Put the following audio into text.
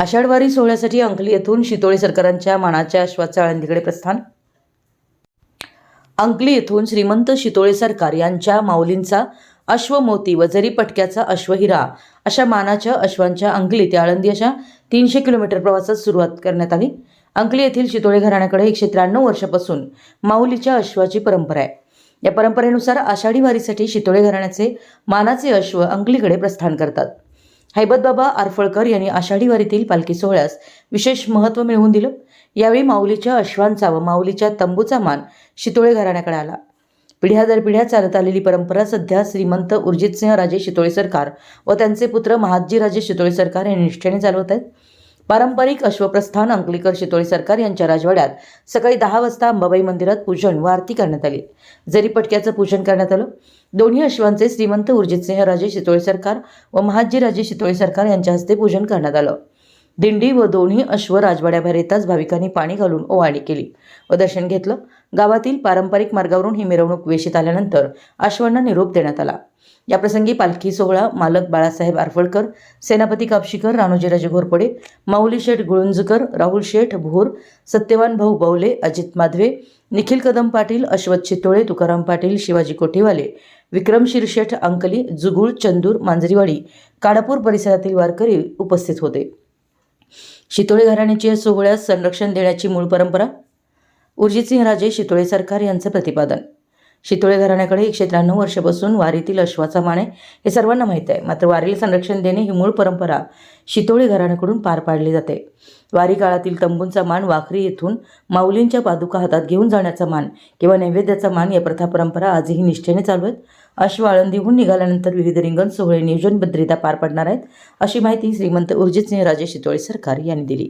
आषाढवारी सोहळ्यासाठी अंकली येथून शितोळे सरकारांच्या मानाच्या आश्वाचा आळंदीकडे प्रस्थान. अंकली येथून श्रीमंत शितोळे सरकार यांच्या माऊलींचा अश्वमोती व जरी पटक्याचा अश्वहिरा अशा मानाच्या अश्वांच्या अंकली ते आळंदी अशा तीनशे किलोमीटर प्रवासात सुरुवात करण्यात आली. अंकली येथील शितोळे घराण्याकडे एकशे त्र्याण्णव वर्षापासून माऊलीच्या अश्वाची परंपरा आहे. या परंपरेनुसार आषाढी वारीसाठी शितोळे घराण्याचे मानाचे अश्व अंकलीकडे प्रस्थान करतात. हैबतबाबा आरफळकर यांनी आषाढी वारीतील पालखी सोहळ्यास विशेष महत्त्व मिळवून दिलं. यावेळी माऊलीच्या अश्वांचा व माऊलीच्या तंबूचा मान शितोळे घराण्याकडे आला. पिढ्या दर पिढ्या चालत आलेली परंपरा सध्या श्रीमंत उर्जितसिंह राजे शितोळे सरकार व त्यांचे पुत्र महादजी राजे शितोळे सरकार यांनी निष्ठेने चालवत आहेत. पारंपरिक अश्वप्रस्थान अंकलीकर शितोळे सरकार यांच्या राजवाड्यात सकाळी दहा वाजता अंबाबाई मंदिरात पूजन व आरती करण्यात आली. जरी पटक्याचं पूजन करण्यात आलं दोन्ही अश्वांचे श्रीमंत उर्जितसिंह राजे शितोळे सरकार व महाजीराजे शितोळे सरकार यांच्या हस्ते पूजन करण्यात आलं. दिंडी व दोन्ही अश्व राजवाड्याबाहेर येताच भाविकांनी पाणी घालून ओवाळणी केली व दर्शन घेतलं. गावातील पारंपरिक मार्गावरून ही मिरवणूक वेशीत आल्यानंतर अश्वांना निरोप देण्यात आला. याप्रसंगी पालखी सोहळा मालक बाळासाहेब आरफळकर सेनापती कापशीकर राणोजीराजे घोरपडे माऊली शेठ गुळुंजकर राहुल शेठ भोर सत्यवान भाऊ बवले अजित माधवे निखिल कदम पाटील अश्वथ चितोळे तुकाराम पाटील शिवाजी कोठेवाले विक्रम शिरशेठ अंकली जुगुळ चंदूर मांजरीवाडी काडापूर परिसरातील वारकरी उपस्थित होते. शितोळे घराण्याची या सोहळ्यास संरक्षण देण्याची मूळ परंपरा? उर्जितसिंह राजे शितोळे सरकार यांचं प्रतिपादन शितोळे घराण्याकडे एकशे त्र्याण्णव वर्षापासून वारीतील अश्वाचा मान आहे हे सर्वांना माहीत आहे. मात्र वारीला संरक्षण देणे ही मूळ परंपरा शितोळे घराण्याकडून पार पाडली जाते. वारी काळातील तंबूंचा मान वाखरी येथून माऊलींच्या पादुका हातात घेऊन जाण्याचा मान किंवा नैवेद्याचा मान या प्रथा परंपरा आजही निष्ठेने चालू आहेत. अश्व आळंदीहून निघाल्यानंतर विविध रिंगण सोहळे नियोजनबद्धरित्या पार पडणार आहेत अशी माहिती श्रीमंत उर्जितसिंह राजे शितोळे सरकार यांनी दिली.